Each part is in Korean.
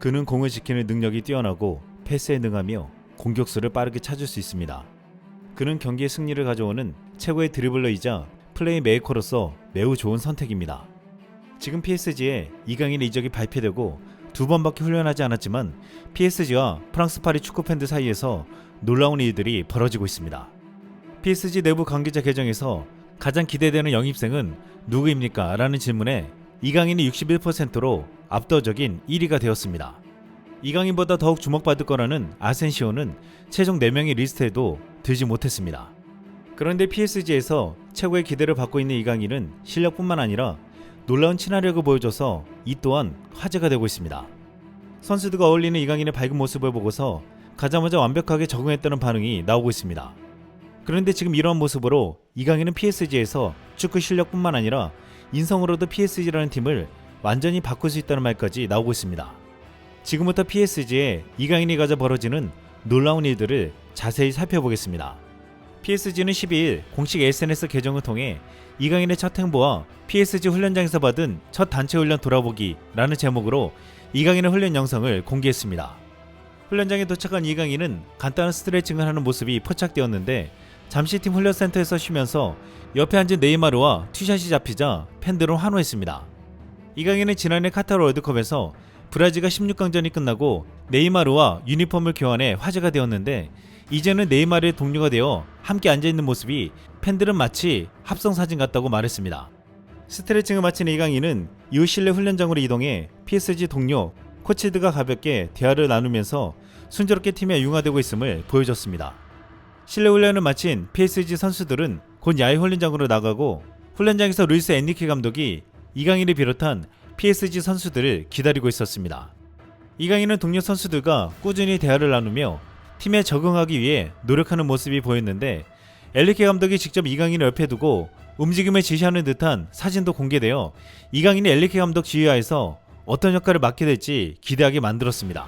그는 공을 지키는 능력이 뛰어나고 패스에 능하며 공격수를 빠르게 찾을 수 있습니다. 그는 경기의 승리를 가져오는 최고의 드리블러이자 플레이 메이커로서 매우 좋은 선택입니다. 지금 PSG에 이강인의 이적이 발표되고 두 번밖에 훈련하지 않았지만 PSG와 프랑스 파리 축구 팬들 사이에서 놀라운 일들이 벌어지고 있습니다. PSG 내부 관계자 계정에서 가장 기대되는 영입생은 누구입니까? 라는 질문에 이강인이 61%로 압도적인 1위가 되었습니다. 이강인보다 더욱 주목받을 거라는 아센시오는 최종 4명의 리스트에도 들지 못했습니다. 그런데 PSG에서 최고의 기대를 받고 있는 이강인은 실력뿐만 아니라 놀라운 친화력을 보여줘서 이 또한 화제가 되고 있습니다. 선수들과 어울리는 이강인의 밝은 모습을 보고서 가자마자 완벽하게 적응했다는 반응이 나오고 있습니다. 그런데 지금 이러한 모습으로 이강인은 PSG에서 축구 실력뿐만 아니라 인성으로도 PSG라는 팀을 완전히 바꿀 수 있다는 말까지 나오고 있습니다. 지금부터 PSG에 이강인이 가져 벌어지는 놀라운 일들을 자세히 살펴보겠습니다. PSG는 12일 공식 SNS 계정을 통해 이강인의 첫 행보와 PSG 훈련장에서 받은 첫 단체 훈련 돌아보기라는 제목으로 이강인의 훈련 영상을 공개했습니다. 훈련장에 도착한 이강인은 간단한 스트레칭을 하는 모습이 포착되었는데 잠시 팀 훈련센터에서 쉬면서 옆에 앉은 네이마르와 티샷이 잡히자 팬들은 환호했습니다. 이강인은 지난해 카타르 월드컵에서 브라질과 16강전이 끝나고 네이마르와 유니폼을 교환해 화제가 되었는데 이제는 네이마르의 동료가 되어 함께 앉아있는 모습이 팬들은 마치 합성 사진 같다고 말했습니다. 스트레칭을 마친 이강인은 이후 실내 훈련장으로 이동해 PSG 동료 코치드가 가볍게 대화를 나누면서 순조롭게 팀에 융화되고 있음을 보여줬습니다. 실내 훈련을 마친 PSG 선수들은 곧 야외 훈련장으로 나가고 훈련장에서 루이스 엔리케 감독이 이강인을 비롯한 PSG 선수들을 기다리고 있었습니다. 이강인은 동료 선수들과 꾸준히 대화를 나누며 팀에 적응하기 위해 노력하는 모습이 보였는데 엘리케 감독이 직접 이강인을 옆에 두고 움직임을 지시하는 듯한 사진도 공개되어 이강인이 엘리케 감독 지휘하에서 어떤 역할을 맡게 될지 기대하게 만들었습니다.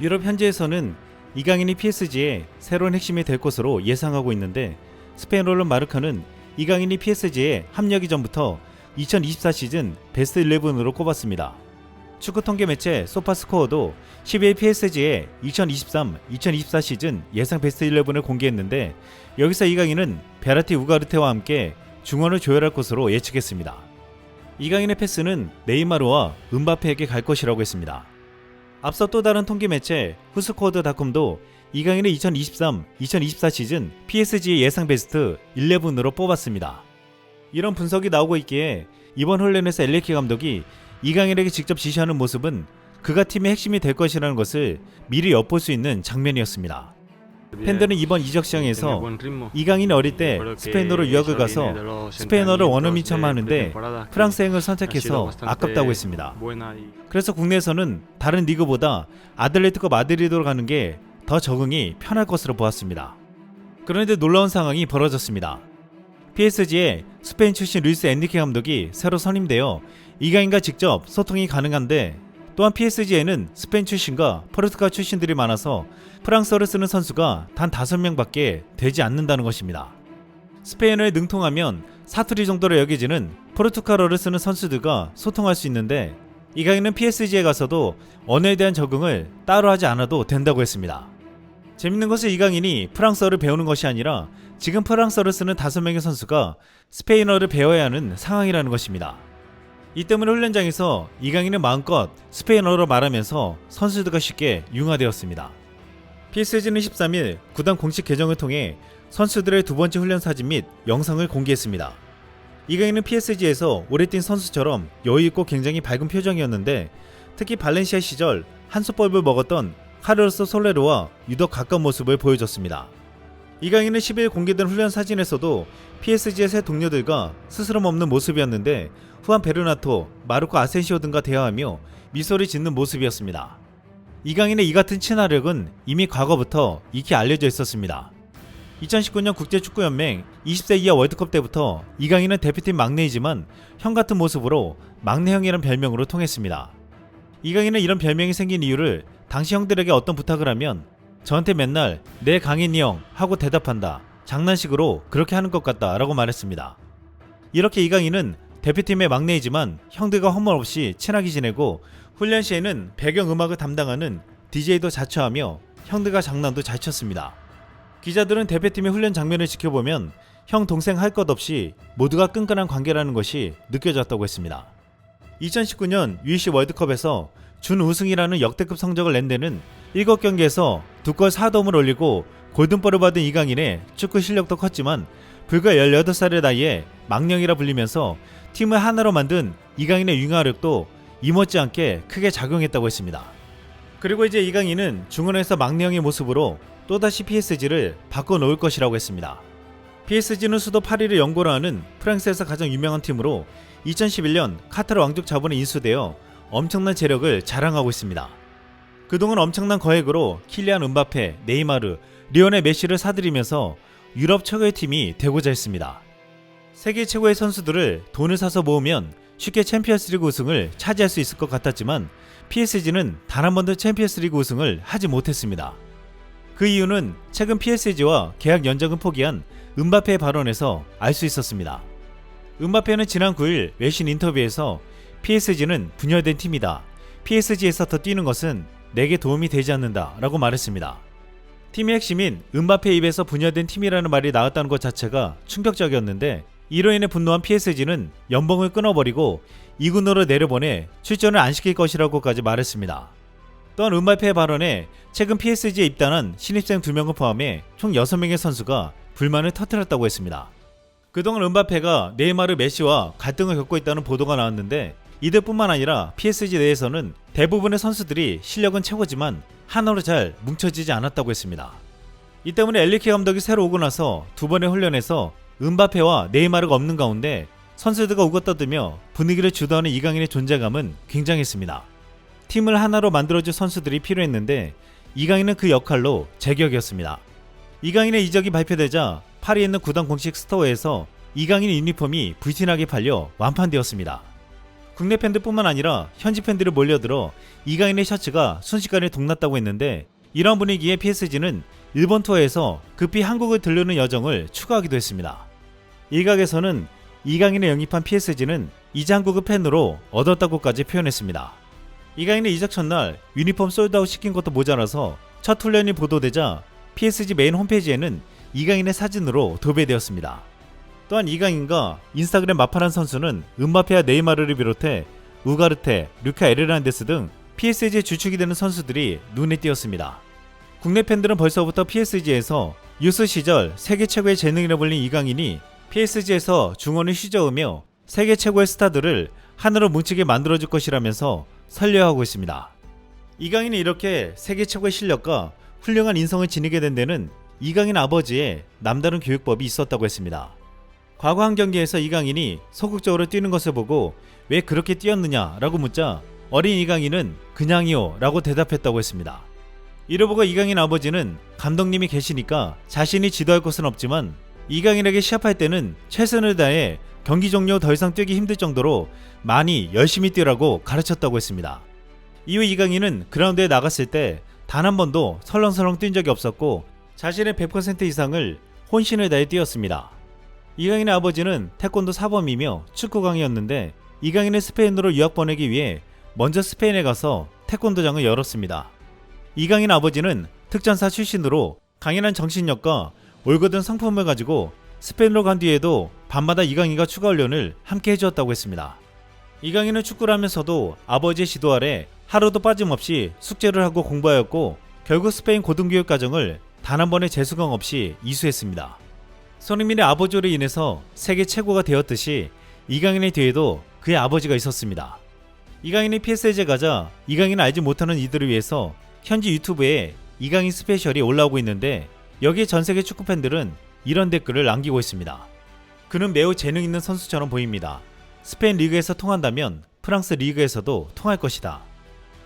유럽 현지에서는 이강인이 PSG의 새로운 핵심이 될 것으로 예상하고 있는데 스페인 언론 마르카는 이강인이 PSG에 합류하기 전부터 2024 시즌 베스트 11으로 꼽았습니다. 축구 통계 매체 소파스코어도 12일 PSG의 2023-2024 시즌 예상 베스트 11을 공개했는데 여기서 이강인은 베라티 우가르테와 함께 중원을 조율할 것으로 예측했습니다. 이강인의 패스는 네이마르와 은바페에게 갈 것이라고 했습니다. 앞서 또 다른 통계 매체 후스코어드닷컴도 이강인의 2023-2024 시즌 PSG 예상 베스트 11으로 뽑았습니다. 이런 분석이 나오고 있기에 이번 훈련에서 엘리키 감독이 이강인에게 직접 지시하는 모습은 그가 팀의 핵심이 될 것이라는 것을 미리 엿볼 수 있는 장면이었습니다. 팬들은 이번 이적 시장에서 이강인이 어릴 때 스페인어로 유학을 가서 스페인어를 원어민처럼 하는데 프랑스행을 선택해서 아깝다고 했습니다. 그래서 국내에서는 다른 리그보다 아틀레티코 마드리드로 가는 게 더 적응이 편할 것으로 보았습니다. 그런데 놀라운 상황이 벌어졌습니다. PSG에 스페인 출신 루이스 엔리케 감독이 새로 선임되어 이강인과 직접 소통이 가능한데 또한 PSG에는 스페인 출신과 포르투갈 출신들이 많아서 프랑스어를 쓰는 선수가 단 5명밖에 되지 않는다는 것입니다. 스페인어에 능통하면 사투리 정도로 여겨지는 포르투갈어를 쓰는 선수들과 소통할 수 있는데 이강인은 PSG에 가서도 언어에 대한 적응을 따로 하지 않아도 된다고 했습니다. 재밌는 것은 이강인이 프랑스어를 배우는 것이 아니라 지금 프랑스어를 쓰는 5명의 선수가 스페인어를 배워야 하는 상황이라는 것입니다. 이 때문에 훈련장에서 이강인은 마음껏 스페인어로 말하면서 선수들과 쉽게 융화되었습니다. PSG는 13일 구단 공식 계정을 통해 선수들의 두 번째 훈련 사진 및 영상을 공개했습니다. 이강인은 PSG에서 오래 뛴 선수처럼 여유있고 굉장히 밝은 표정이었는데 특히 발렌시아 시절 한솥밥을 먹었던 카르로스 솔레로와 유독 가까운 모습을 보여줬습니다. 이강인은 10일 공개된 훈련 사진에서도 PSG의 새 동료들과 스스럼 없는 모습이었는데 후안 베르나토, 마르코 아센시오 등과 대화하며 미소를 짓는 모습이었습니다. 이강인의 이 같은 친화력은 이미 과거부터 익히 알려져 있었습니다. 2019년 국제축구연맹 20세 이하 월드컵 때부터 이강인은 대표팀 막내이지만 형 같은 모습으로 막내형이란 별명으로 통했습니다. 이강인은 이런 별명이 생긴 이유를 당시 형들에게 어떤 부탁을 하면 저한테 맨날 내 강인이 형 하고 대답한다. 장난식으로 그렇게 하는 것 같다 라고 말했습니다. 이렇게 이강인은 대표팀의 막내이지만 형들과 허물 없이 친하게 지내고 훈련 시에는 배경 음악을 담당하는 DJ도 자처하며 형들과 장난도 잘 쳤습니다. 기자들은 대표팀의 훈련 장면을 지켜보면 형 동생 할 것 없이 모두가 끈끈한 관계라는 것이 느껴졌다고 했습니다. 2019년 UEC 월드컵에서 준우승이라는 역대급 성적을 낸 데는 7경기에서 두골 4도움을 올리고 골든볼을 받은 이강인의 축구 실력도 컸지만 불과 18살의 나이에 망령이라 불리면서 팀을 하나로 만든 이강인의 융화력도 이못지않게 크게 작용했다고 했습니다. 그리고 이제 이강인은 중원에서 망령의 모습으로 또다시 PSG를 바꿔놓을 것이라고 했습니다. PSG는 수도 파리를 연고로 하는 프랑스에서 가장 유명한 팀으로 2011년 카타르 왕족 자본에 인수되어 엄청난 재력을 자랑하고 있습니다. 그동안 엄청난 거액으로 킬리안 은바페, 네이마르, 리오넬 메시를 사들이면서 유럽 최고의 팀이 되고자 했습니다. 세계 최고의 선수들을 돈을 사서 모으면 쉽게 챔피언스리그 우승을 차지할 수 있을 것 같았지만 PSG는 단 한 번도 챔피언스리그 우승을 하지 못했습니다. 그 이유는 최근 PSG와 계약 연장을 포기한 은바페의 발언에서 알 수 있었습니다. 은바페는 지난 9일 외신 인터뷰에서 PSG는 분열된 팀이다. PSG에서 더 뛰는 것은 내게 도움이 되지 않는다. 라고 말했습니다. 팀의 핵심인 은바페 입에서 분열된 팀이라는 말이 나왔다는 것 자체가 충격적이었는데 이로 인해 분노한 PSG는 연봉을 끊어버리고 2군으로 내려보내 출전을 안 시킬 것이라고까지 말했습니다. 또한 은바페의 발언에 최근 PSG에 입단한 신입생 2명을 포함해 총 6명의 선수가 불만을 터뜨렸다고 했습니다. 그동안 은바페가 네이마르 메시와 갈등을 겪고 있다는 보도가 나왔는데 이들뿐만 아니라 PSG 내에서는 대부분의 선수들이 실력은 최고지만 하나로 잘 뭉쳐지지 않았다고 했습니다. 이 때문에 엘리케 감독이 새로 오고 나서 두 번의 훈련에서 은바페와 네이마르가 없는 가운데 선수들과 우거떠들며 분위기를 주도하는 이강인의 존재감은 굉장했습니다. 팀을 하나로 만들어줄 선수들이 필요했는데 이강인은 그 역할로 제격이었습니다. 이강인의 이적이 발표되자 파리에 있는 구단 공식 스토어에서 이강인 유니폼이 불티나게 팔려 완판되었습니다. 국내 팬들뿐만 아니라 현지 팬들이 몰려들어 이강인의 셔츠가 순식간에 동났다고 했는데 이런 분위기에 PSG는 일본 투어에서 급히 한국을 들르는 여정을 추가하기도 했습니다. 일각에서는 이강인을 영입한 PSG는 한국을 팬으로 얻었다고까지 표현했습니다. 이강인의 이적 첫날 유니폼 솔드아웃 시킨 것도 모자라서 첫 훈련이 보도되자 PSG 메인 홈페이지에는 이강인의 사진으로 도배되었습니다. 또한 이강인과 인스타그램 마파란 선수는 은바페와 네이마르를 비롯해 우가르테, 루카 에르난데스 등 PSG의 주축이 되는 선수들이 눈에 띄었습니다. 국내 팬들은 벌써부터 PSG에서 유스 시절 세계 최고의 재능이라 불린 이강인이 PSG에서 중원을 휘저으며 세계 최고의 스타들을 하나로 뭉치게 만들어줄 것이라면서 설레하고 있습니다. 이강인이 이렇게 세계 최고의 실력과 훌륭한 인성을 지니게 된 데는 이강인 아버지의 남다른 교육법이 있었다고 했습니다. 과거 한 경기에서 이강인이 소극적으로 뛰는 것을 보고 왜 그렇게 뛰었느냐라고 묻자 어린 이강인은 그냥이요 라고 대답했다고 했습니다. 이를 보고 이강인 아버지는 감독님이 계시니까 자신이 지도할 것은 없지만 이강인에게 시합할 때는 최선을 다해 경기 종료 더 이상 뛰기 힘들 정도로 많이 열심히 뛰라고 가르쳤다고 했습니다. 이후 이강인은 그라운드에 나갔을 때 단 한 번도 설렁설렁 뛴 적이 없었고 자신의 100% 이상을 혼신을 다해 뛰었습니다. 이강인의 아버지는 태권도 사범이며 축구강이었는데 이강인의 스페인으로 유학 보내기 위해 먼저 스페인에 가서 태권도장을 열었습니다. 이강인 아버지는 특전사 출신으로 강인한 정신력과 올거든 성품을 가지고 스페인으로 간 뒤에도 밤마다 이강인과 추가 훈련을 함께 해주었다고 했습니다. 이강인은 축구를 하면서도 아버지의 지도 아래 하루도 빠짐없이 숙제를 하고 공부하였고 결국 스페인 고등교육 과정을 단 한 번의 재수강 없이 이수했습니다. 손흥민의 아버지로 인해서 세계 최고가 되었듯이 이강인의 뒤에도 그의 아버지가 있었습니다. 이강인이 PSG에 가자 이강인을 알지 못하는 이들을 위해서 현지 유튜브에 이강인 스페셜이 올라오고 있는데 여기에 전 세계 축구 팬들은 이런 댓글을 남기고 있습니다. 그는 매우 재능 있는 선수처럼 보입니다. 스페인 리그에서 통한다면 프랑스 리그에서도 통할 것이다.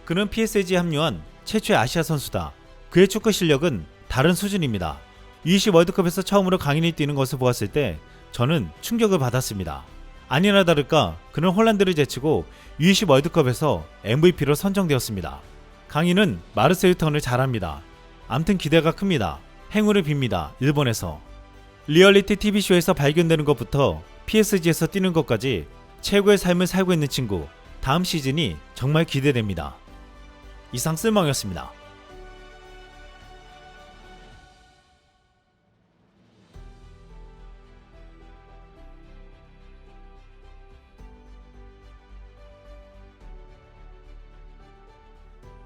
그는 PSG에 합류한 최초의 아시아 선수다. 그의 축구 실력은 다른 수준입니다. U20 월드컵에서 처음으로 강인이 뛰는 것을 보았을 때 저는 충격을 받았습니다. 아니나 다를까 그는 홀란드를 제치고 U20 월드컵에서 MVP로 선정되었습니다. 강인은 마르세유 턴을 잘합니다. 암튼 기대가 큽니다. 행운을 빕니다. 일본에서. 리얼리티 TV쇼에서 발견되는 것부터 PSG에서 뛰는 것까지 최고의 삶을 살고 있는 친구 다음 시즌이 정말 기대됩니다. 이상 쓸망이었습니다.